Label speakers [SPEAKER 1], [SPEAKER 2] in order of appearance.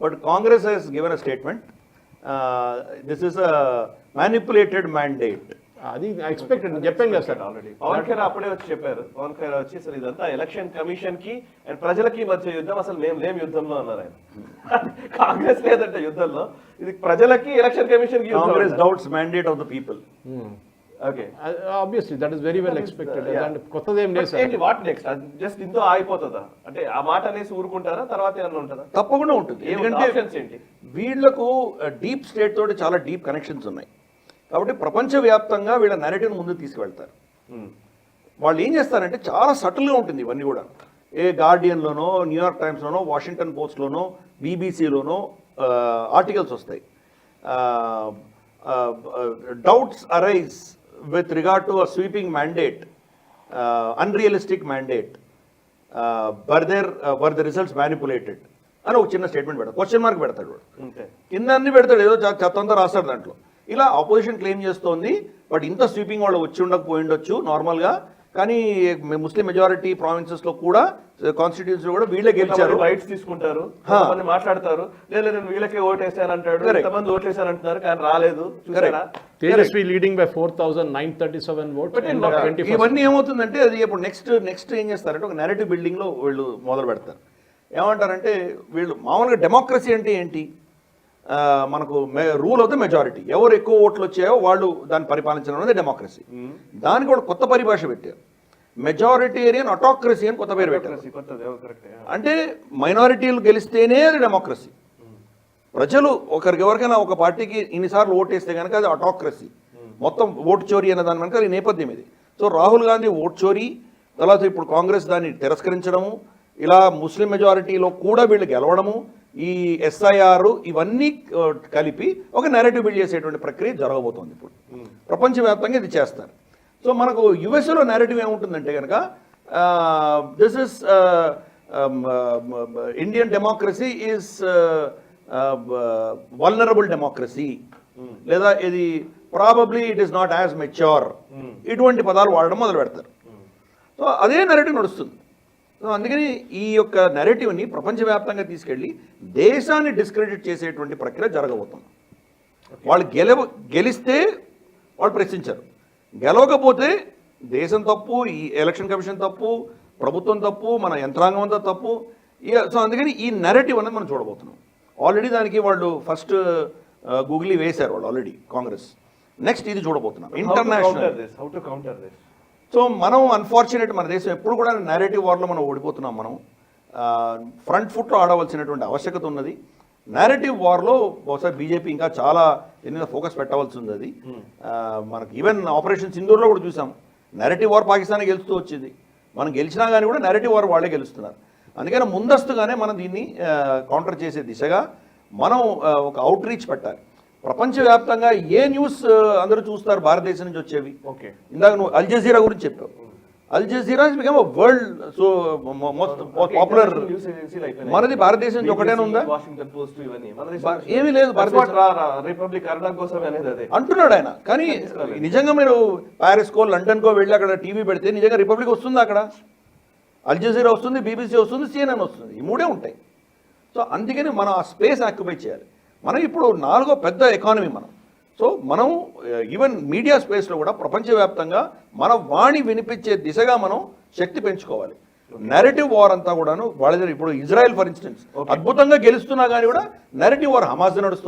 [SPEAKER 1] But Congress has given a statement this is a manipulated mandate
[SPEAKER 2] అది expected చెప్పాను కదా sir. Already
[SPEAKER 3] Pawan Khera అప్పుడే వచ్చి చెప్పారు. పవన్ ఖేరా వచ్చి అసలు ఇదంతా ఎలక్షన్ కమిషన్కి అండ్ ప్రజలకి మధ్య యుద్ధం అసలు మేము లేం యుద్ధంలో అన్నారు ఆయన. కాంగ్రెస్ లేదంట యుద్ధంలో. ఇది ప్రజలకి ఎలక్షన్ కమిషన్కి
[SPEAKER 1] Congress doubts mandate of the people
[SPEAKER 3] okay
[SPEAKER 2] obviously that is very well expected అంటే కొత్తది ఏం లేదు సార్.
[SPEAKER 3] ఏంటి వాట్ నెక్స్ట్ జస్ట్ ఇంతో ఆగిపోతుందా? అంటే ఆ మాట అనేసి ఊరుకుంటారా? తర్వాత ఏమన్నా ఉంటుందా?
[SPEAKER 1] తప్పకుండా ఉంటుంది? ఎందుకంటే
[SPEAKER 3] ఏంటి?
[SPEAKER 1] వీళ్ళకు డీప్ స్టేట్ తోటి చాలా డీప్ కనెక్షన్స్ ఉన్నాయి. కాబట్టి ప్రపంచవ్యాప్తంగా వీళ్ళ నెరేటివ్ ముందుకు తీసుకువెళ్తారు.
[SPEAKER 3] Hmm.
[SPEAKER 1] వాళ్ళు ఏం చేస్తారంటే చాలా సటిల్గా ఉంటుంది ఇవన్నీ కూడా. ఏ గార్డియన్లోనో న్యూయార్క్ టైమ్స్లోనో వాషింగ్టన్ పోస్ట్లోనో బీబీసీలోనో ఆర్టికల్స్ వస్తాయి. Doubts arise with regard to a sweeping mandate unrealistic mandate were there were the results manipulated అని ఒక చిన్న స్టేట్మెంట్ పెడతాడు క్వశ్చన్ మార్క్ పెడతాడు వాడు. కింద అన్ని పెడతాడు ఏదో చె- చెత్త అంతా రాస్తాడు దాంట్లో. ఇలా ఆపోజిషన్ క్లెయిమ్ చేస్తోంది బట్ ఇంత స్వీపింగ్ వాళ్ళు వచ్చి ఉండకపోయి ఉండొచ్చు నార్మల్గా కానీ ముస్లిం మెజారిటీ ప్రావిన్సెస్లో కూడా కాన్స్టిట్యూన్సీ కూడా వీళ్ళే గెలిచారు.
[SPEAKER 3] రైట్స్ తీసుకుంటారు. కొంతమంది మాట్లాడతారు. లేదు నేను వీళ్ళకే ఓటేసాను అంటాడు. కొంతమంది ఓట్లేసాను అంటున్నారు కానీ రాలేదు
[SPEAKER 2] Tejashwi leading by four thousand nine thirty seven twenty
[SPEAKER 1] ఇవన్నీ ఏమవుతుందంటే అది ఇప్పుడు నెక్స్ట్ నెక్స్ట్ ఏం చేస్తారంటే ఒక నెరేటివ్ బిల్డింగ్లో వీళ్ళు మొదలు పెడతారు ఏమంటారంటే వీళ్ళు మామూలుగా డెమోక్రసీ అంటే ఏంటి? మనకు రూల్ ఆఫ్ ద మెజారిటీ ఎవరు ఎక్కువ ఓట్లు వచ్చాయో వాళ్ళు దాన్ని పరిపాలించడం అనేది డెమోక్రసీ దానికి కూడా కొత్త పరిభాష పెట్టారు. మెజారిటేరియన్ అటాక్రసీ అని కొత్త పేరు పెట్టారు. అంటే మైనారిటీలు గెలిస్తేనే అది డెమోక్రసీ ప్రజలు ఒకరికి ఎవరికైనా ఒక పార్టీకి ఇన్నిసార్లు ఓటేస్తే కనుక అది అటాక్రసీ మొత్తం ఓటు చోరీ అనే దాని వెనక ఈ నేపథ్యం ఇది. సో రాహుల్ గాంధీ ఓటు చోరీ తర్వాత ఇప్పుడు కాంగ్రెస్ దాన్ని తిరస్కరించడము ఇలా ముస్లిం మెజారిటీలో కూడా వీళ్ళు గెలవడము ఈ ఎస్ఐఆర్ ఇవన్నీ కలిపి ఒక నెరేటివ్ బిల్డ్ చేసేటువంటి ప్రక్రియ జరగబోతోంది ఇప్పుడు. ప్రపంచవ్యాప్తంగా ఇది చేస్తారు. సో మనకు యుఎస్ఏలో నెరేటివ్ ఏముంటుందంటే కనుక this is Indian democracy is vulnerable democracy లేదా ఇది probably it is not as mature ఇటువంటి పదాలు వాడడం మొదలు పెడతారు సో అదే నెరేటివ్ నడుస్తుంది. సో అందుకని ఈ యొక్క నెరేటివ్ని ప్రపంచవ్యాప్తంగా తీసుకెళ్ళి దేశాన్ని డిస్క్రెడిట్ చేసేటువంటి ప్రక్రియ జరగబోతుంది. వాళ్ళు గెలవ గెలిస్తే వాళ్ళు ప్రశ్నించారు. గెలవకపోతే దేశం తప్పు ఈ ఎలక్షన్ కమిషన్ తప్పు ప్రభుత్వం తప్పు మన యంత్రాంగం అంతా తప్పు. సో అందుకని ఈ నెరేటివ్ అనేది మనం చూడబోతున్నాం. ఆల్రెడీ దానికి వాళ్ళు ఫస్ట్ గూగులీ వేశారు వాళ్ళు ఆల్రెడీ కాంగ్రెస్ నెక్స్ట్ ఇది చూడబోతున్నాం. International
[SPEAKER 3] how to counter this
[SPEAKER 1] so మనం అన్ఫార్చునేట్ మన దేశం ఎప్పుడు కూడా నేరేటివ్ వార్లో మనం ఓడిపోతున్నాం మనం. ఫ్రంట్ ఫుట్లో ఆడవలసినటువంటి ఆవశ్యకత ఉన్నది. నేరేటివ్ వార్లో బహుశా బీజేపీ ఇంకా చాలా దీని మీద ఫోకస్ పెట్టవలసి ఉంది అది. ఆ, మనకి ఈవెన్ ఆపరేషన్ సింధూర్లో కూడా చూసాం. నేరేటివ్ వార్ పాకిస్తాన్ గెలుస్తూ వచ్చింది. మనం గెలిచినా కానీ కూడా నేరేటివ్ వార్ వాళ్ళే గెలుస్తున్నారు. అందుకని ముందస్తుగానే మనం దీన్ని కౌంటర్ చేసే దిశగా మనం ఒక అవుట్ రీచ్ పెట్టాలి. ప్రపంచవ్యాప్తంగా ఏ న్యూస్ అందరూ చూస్తారు భారతదేశం నుంచి వచ్చేవి.
[SPEAKER 3] ఓకే.
[SPEAKER 1] ఇందాక నువ్వు అల్ జజీరా గురించి చెప్పావు. Al Jazeera become world so most popular మనది భారతదేశం ఒకటేనా ఉందా?
[SPEAKER 3] వాషింగ్టన్ పోస్ట్ ఇవన్నీ. మన
[SPEAKER 1] బా- ఏమీ లేదు
[SPEAKER 3] రిపబ్లిక్ కన్నడ కోసం అనేది అదే.
[SPEAKER 1] అంటున్నాడు ఆయన. కానీ నిజంగా మీరు ప్యారిస్కో లండన్కో వెళ్ళి అక్కడ టీవీ పెడితే నిజంగా రిపబ్లిక్ వస్తుందా అక్కడ? అల్ జజీరా వస్తుంది బీబీసీ వస్తుంది సిఎన్ఎన్ వస్తుంది. ఈ మూడే ఉంటాయి. సో అందుకని మనం ఆ స్పేస్ ఆక్యుపై చేయాలి. మనం ఇప్పుడు నాలుగో పెద్ద ఎకానమీ మనం. సో మనం ఈవెన్ మీడియా స్పేస్లో కూడా ప్రపంచవ్యాప్తంగా మన వాణి వినిపించే దిశగా మనం శక్తి పెంచుకోవాలి. నెరేటివ్ వార్ అంతా కూడాను వాళ్ళ ఇప్పుడు ఇజ్రాయెల్ ఫర్ ఇన్స్టెన్స్ అద్భుతంగా గెలుస్తున్నా కానీ కూడా నెరేటివ్ వార్ హమాస్ నడుస్తుంది.